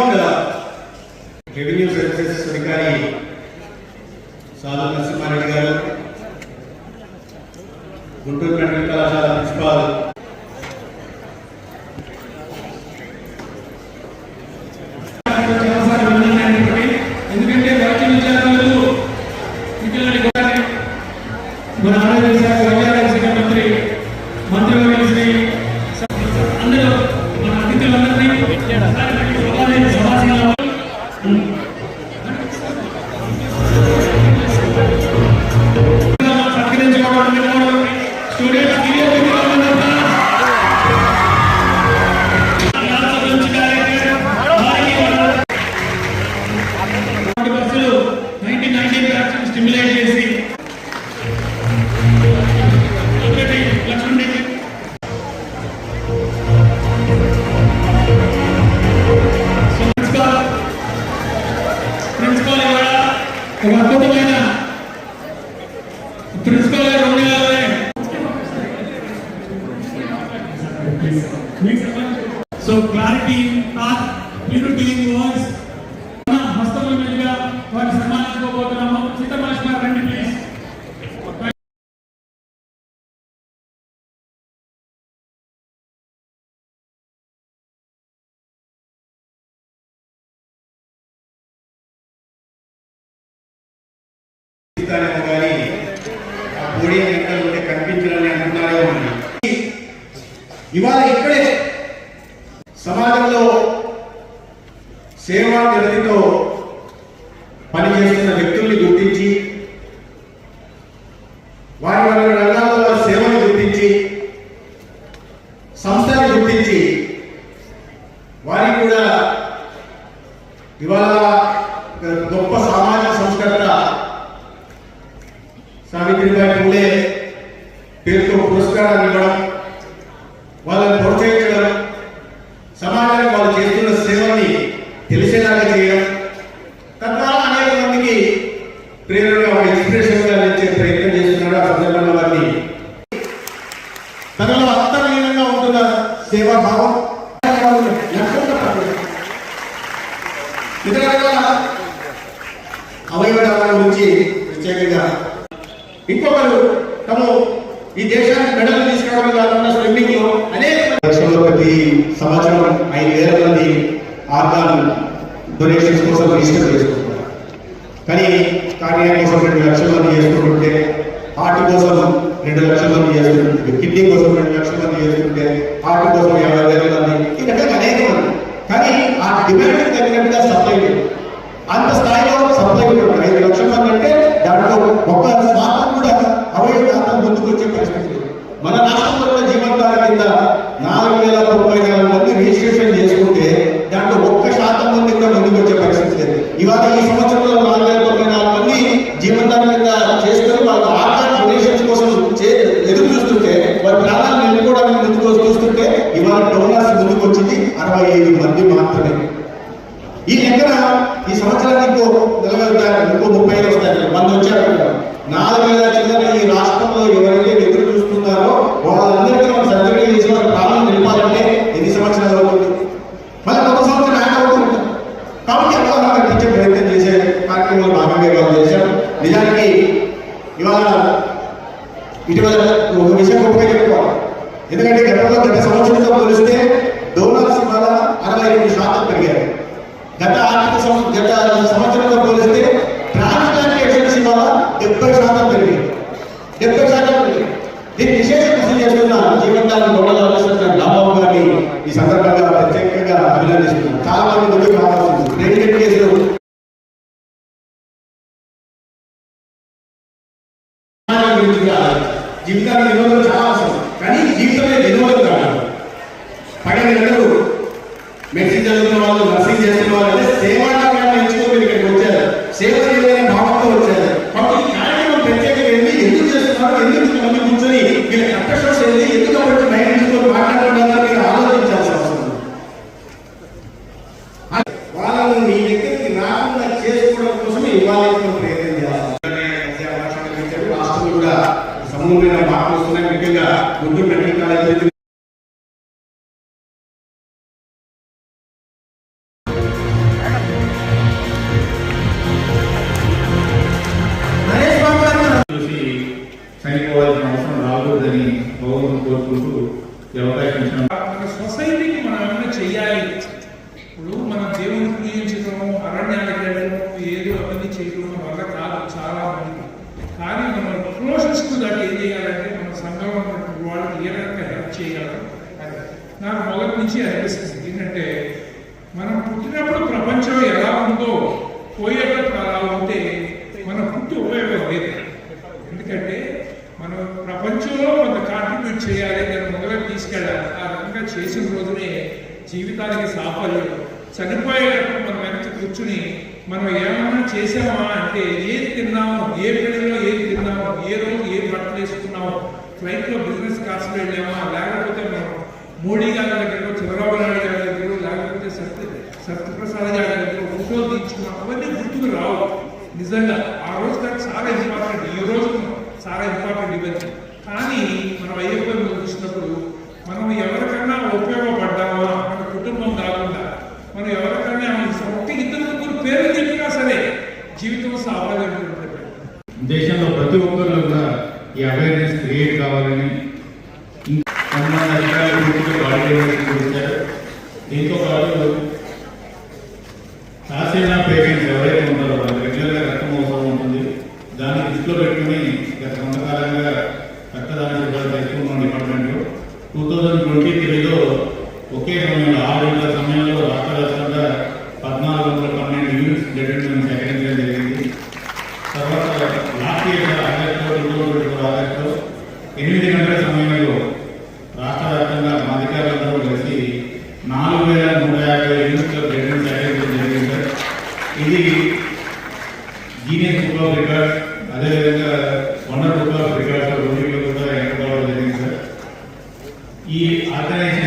Beyond revenue services అధికారి సాధు నరసింహారెడ్డి గారు Guntur medical కళాశాల ప్రిన్సిపాల్ సమాజంలో ఒక అద్భుతమైన ప్రిన్సిపాల్ గారు ఉండాలని so clarity thought unity voice మన ఇవాళ ఇక్కడే సమాజంలో సేవా నిరతితో పనిచేస్తున్న వ్యక్తుల్ని గుర్తించి వారి వారి రంగాల్లో వారి సేవను గుర్తించి సంస్థను గుర్తించి వారికి కూడా ఇవాళ సమాజానికి వాళ్ళు చేస్తున్న సేవల్ని తెలిసేలాగా చేయడం తద్వారా అనేక మందికి ప్రేరణగా ఒక ఇన్స్పిరేషన్గా ఇచ్చే ప్రయత్నం చేస్తున్నాడు ఆ సందర్భంలో వారిని. తనలో అంతర్లీనంగా ఉంటున్న సేవాభావం ఇతర రకాల అవయవాల గురించి ప్రత్యేకంగా ఇంకొకరు తమ ఈ దేశానికి మెడలు తీసుకురావడం కాకుండా స్విమ్మింగ్లో అనేక దేశంలో ప్రతి సంవత్సరం ఐదు వేల మంది ఆర్గాన్ డొనేషన్స్ కోసం రిజిస్టర్ చేసుకుంటారు కానీ కార్డియా కోసం రెండు లక్షల మంది చేసుకుంటుంటే హార్ట్ కోసం రెండు లక్షల మంది చేస్తుంటే కిడ్నీ కోసం రెండు లక్షల మంది చేస్తుంటే హార్ట్ కోసం యాభై వేల మంది ఈ రకంగా అనేక మంది కానీ ఆ డిమాండ్ తగినట్టుగా సప్లై ముందుకు వచ్చింది అరవై ఐదు మంది మాత్రమే. ఈ లెక్కన ఈ సంవత్సరానికి ఇంకో నలభై ఉంటారు ఇంకో ముప్పై ఐదు వస్తాయి మంది వచ్చారు నాలుగు వేల చిల్లర ఈ రాష్ట్రంలో ఎవరైతే ఎదురు చూస్తున్నారో వాళ్ళ సొసైటీకి మనం ఏమైనా చెయ్యాలి. ఇప్పుడు మనం దేవుని పూజించడం అరణ్యాలకు వెళ్ళడం ఏదో అవన్నీ చేయడం వల్ల కాదు చాలా మంది. కానీ మనం క్లోజెస్కు దాన్ని ఏం చేయాలంటే మన సంఘంలో వాళ్ళకి ఏ రకంగా హెల్ప్ చేయగలం నాకు మొదటి నుంచి అనిపిస్తుంది. ఏంటంటే మనం పుట్టినప్పుడు ప్రపంచం ఎలా ఉందో పోయే చేసిన రోజునే జీవితానికి సాఫల్యం. చనిపోయేటప్పుడు మనం వెనక్కి కూర్చుని మనం ఏమన్నా చేసామా అంటే ఏది తిన్నాము ఏ పిల్లల్లో ఏది తిన్నాము ఏ రోజు ఏ బట్టలు వేసుకున్నాము ఫ్లైట్లో బిజినెస్ క్లాస్లో వెళ్ళామా లేకపోతే మనం మోడీ గారి దగ్గర చంద్రబాబు నాయుడు గారి దగ్గర లేకపోతే సత్య సత్యప్రసాద్ గారి దగ్గర ఫోటోలు తీర్చుకున్నాం అవన్నీ గుర్తుకు రావు. నిజంగా ఆ రోజు కానీ చాలా ఇంపార్టెంట్ ఈ రోజు చాలా ఇంపార్టెంట్ ఇవన్నీ కానీ మనం అయ్యప్ప చూసినప్పుడు దీంతో పాటు తహసీల్దార్ పేషెంట్స్ ఎవరైతే ఉంటారో రెగ్యులర్గా రక్తం అవసరం ఉంటుంది దాన్ని దృష్టిలో పెట్టుకుని గత కొంతకాలంగా రక్తదాన ఎక్కువ చేస్తున్నాం డిపార్ట్మెంట్లో టూ థౌజండ్ ట్వంటీ ఈ ఆర్గనైజేషన్